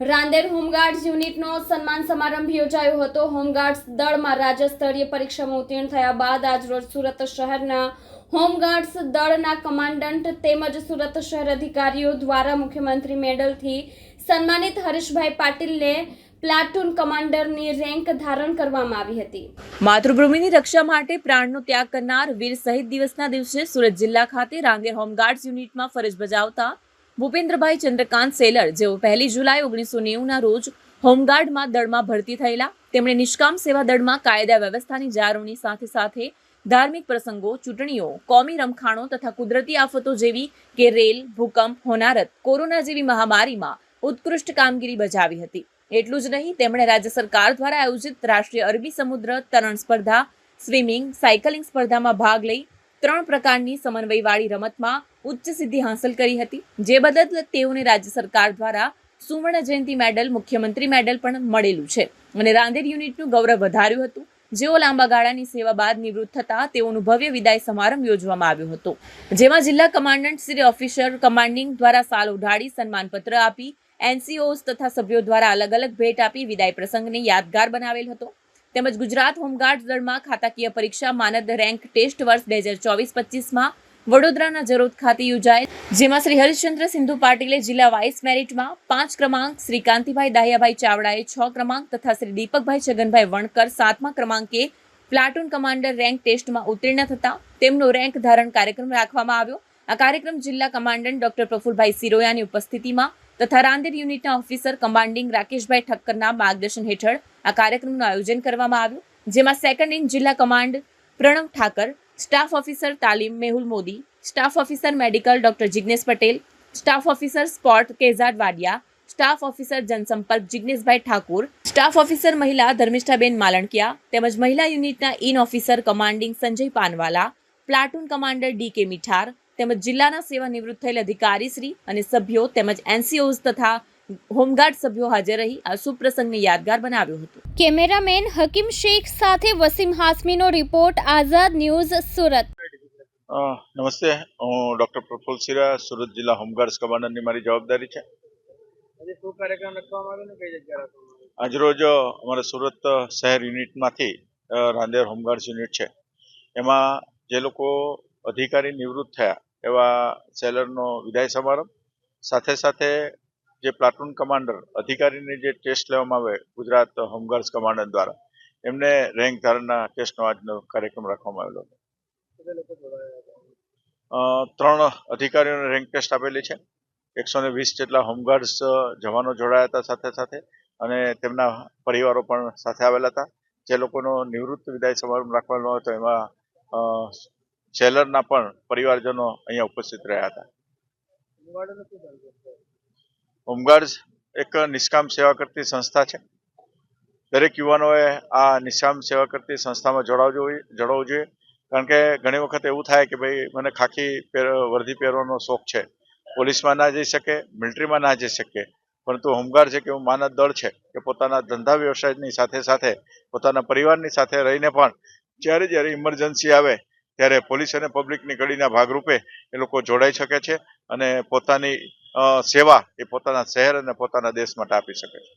Rander home guards યુનિટનો સન્માન સમારંભ યોજાયો હતો. હોમગાર્ડ્સ દળમાં રાજ્ય સ્તરીય પરીક્ષામાં ઉત્તીર્ણ થયા બાદ આજરોજ સુરત શહેરના હોમગાર્ડ્સ દળના કમાન્ડન્ટ તેમજ સુરત શહેર અધિકારીઓ દ્વારા મુખ્યમંત્રી મેડલથી સન્માનિત હરીશભાઈ પાટીલને પ્લાટૂન કમાન્ડરની રેન્ક ધારણ કરવામાં આવી હતી. માતૃભૂમિની રક્ષા માટે પ્રાણનો ત્યાગ કરનાર વીર શહીદ દિવસના દિવસે સુરત જિલ્લા ખાતે રાંગેર હોમગાર્ડ્સ યુનિટમાં ફરજ બજાવતા ભૂપેન્દ્રભાઈ ચંદ્રકાંત સેલર, જેઓ પહેલી જુલાઈ ઓગણીસો નેવુંના રોજ હોમગાર્ડમાં દળમાં ભરતી થયેલા. તેમણે નિષ્કામ સેવા દળમાં કાયદા વ્યવસ્થાની જાળવણી સાથે સાથે ધાર્મિક પ્રસંગો, ચૂંટણીઓ, કોમી રમખાણો તથા કુદરતી આફતો જેવી કે રેલ, ભૂકંપ, હોનારત, કોરોના જેવી મહામારીમાં ઉત્કૃષ્ટ કામગીરી બજાવી હતી. એટલું જ નહીં, તેમણે રાજ્ય સરકાર દ્વારા આયોજિત રાષ્ટ્રીય અરબી સમુદ્ર તરણ સ્પર્ધા, સ્વિમિંગ, સાયકલિંગ સ્પર્ધામાં ભાગ લઈ ત્રણ પ્રકારની સમન્વયવાળી રમતમાં ઉચ્ચ સિદ્ધિ હાંસલ કરી હતી. જે બદલ તેઓને રાજ્ય સરકાર દ્વારા સુવર્ણ જયંતિ મેડલ, મુખ્યમંત્રી મેડલ પણ મળેલું છે. અને રાંદેર યુનિટનું ગૌરવ વધાર્યું હતું. જેઓ લાંબા ગાળાની સેવા બાદ નિવૃત્ત થતા, તેઓનું ભવ્ય વિદાય સમારંભ યોજવામાં આવ્યો હતો. જેમાં જિલ્લા કમાન્ડન્ટ શ્રી ઓફિસર કમાન્ડિંગ દ્વારા સાલ ઉઢાડી, સન્માનપત્ર આપી, એનસીઓસ તથા સભ્યો દ્વારા અલગ અલગ ભેટ આપી વિદાય પ્રસંગને યાદગાર બનાવેલ હતો. તેમજ ગુજરાત હોમગાર્ડ દળમાં ખાતાકીય પરીક્ષા માનદ રેન્ક ટેસ્ટ વર્ષ બે હજાર ચોવીસ પચીસમાં વડોદરાના જરોદ ખાતે યોજાયેલ જેમાં શ્રી હરિશ્ચંદ્ર સિંધુ પાટીલે જિલ્લા વાઇસ મેરિટમાં પાંચ ક્રમાંક, શ્રી કાંતિભાઈ દાહિયાભાઈ ચાવડાએ છ ક્રમાંક તથા શ્રી દીપકભાઈ છગનભાઈ વણકર સાતમા ક્રમાંકે પ્લાટૂન કમાન્ડર રેન્ક ટેસ્ટમાં ઉત્તીર્ણ થતા તેમનો રેન્ક ધારણ કાર્યક્રમ રાખવામાં આવ્યો. આ કાર્યક્રમ જિલ્લા કમાન્ડન્ટ ડોક્ટર પ્રફુલભાઈ સિરોયાની ઉપસ્થિતિમાં તથા રાંદેર યુનિટના ઓફિસર કમાન્ડિંગ રાકેશભાઈ ઠક્કરના માર્ગદર્શન હેઠળ આ કાર્યક્રમનું આયોજન કરવામાં આવ્યું. જેમાં સેકન્ડ ઇન જિલ્લા command Pranav Thakar staff officer તાલીમ Mehul Modi staff officer medical doctor Jignesh Patel staff officer sport Kezad Wadia staff officer જનસંપર્ક જિગ્નેશભાઈ ઠાકુર સ્ટાફ ઓફિસર મહિલા ધર્મિષ્ઠાબેન માલણકિયા તેમજ મહિલા યુનિટના in officer commanding Sanjay Panwala, platoon commander D K Mithar, તેમજ જિલ્લાના સેવા નિવૃત્ત થયેલ અધિકારીશ્રી અને સભ્યો તેમજ એનસીઓઝ તથા હોમગાર્ડ સભ્યો હાજર રહી આ શુભ પ્રસંગને યાદગાર બનાવ્યો હતો. કેમેરામેન હકીમ શેખ સાથે વસીમ હાસમીનો રિપોર્ટ આઝાદ ન્યૂઝ સુરત. નમસ્તે. હું ડૉક્ટર પ્રફુલ સિરા સુરત જિલ્લા હોમગાર્ડ્સ કમાન્ડરની મારી જવાબદારી છે. આજરોજ અમારા સુરત શહેર યુનિટમાંથી રાંદેર હોમગાર્ડ્સ યુનિટ છે. એમાં જે લોકો અધિકારી નિવૃત્ત થયા એવા સેલરનો વિદાય સમારંભ સાથે સાથે જે પ્લાટૂન કમાન્ડર અધિકારીની જે ટેસ્ટ લેવામાં આવે ગુજરાત હોમગાર્ડ્સ કમાન્ડર દ્વારા એમને રેન્ક ધારણના ટેસ્ટનો આજનો કાર્યક્રમ રાખવામાં આવેલો હતો. ત્રણ અધિકારીઓને રેન્ક ટેસ્ટ આપેલી છે. એકસો ને વીસ જેટલા હોમગાર્ડ્સ જવાનો જોડાયા હતા સાથે સાથે અને તેમના પરિવારો પણ સાથે આવેલા હતા. જે લોકોનો નિવૃત્ત વિદાય સમારંભ રાખવાનો હતો એમાં અ, સેલરના પણ પરિવારજનો અહીંયા ઉપસ્થિત રહ્યા હતા. હોમગાર્ડ્સ એક નિષ્કામ સેવા કરતી સંસ્થા છે. દરેક યુવાનોએ આ નિષ્કામ સેવા કરતી સંસ્થામાં જોડાવવું જોઈએ જોડાવવું જોઈએ. કારણ કે ઘણી વખત એવું થાય કે ભાઈ, મને ખાખી વર્દી પહેરવાનો શોખ છે. પોલીસમાં ના જઈ શકે, મિલિટરીમાં ના જઈ શકે. પરંતુ હોમગાર્ડ છે કે એવું માનદ દળ છે કે પોતાના ધંધા વ્યવસાયની સાથે સાથે, પોતાના પરિવારની સાથે રહીને પણ જ્યારે જ્યારે ઇમરજન્સી આવે ત્યારે પોલીસ અને પબ્લિકની કડીના ભાગરૂપે એ લોકો જોડાઈ શકે છે અને પોતાની સેવા એ પોતાના શહેર અને પોતાના દેશ માટે આપી શકે છે.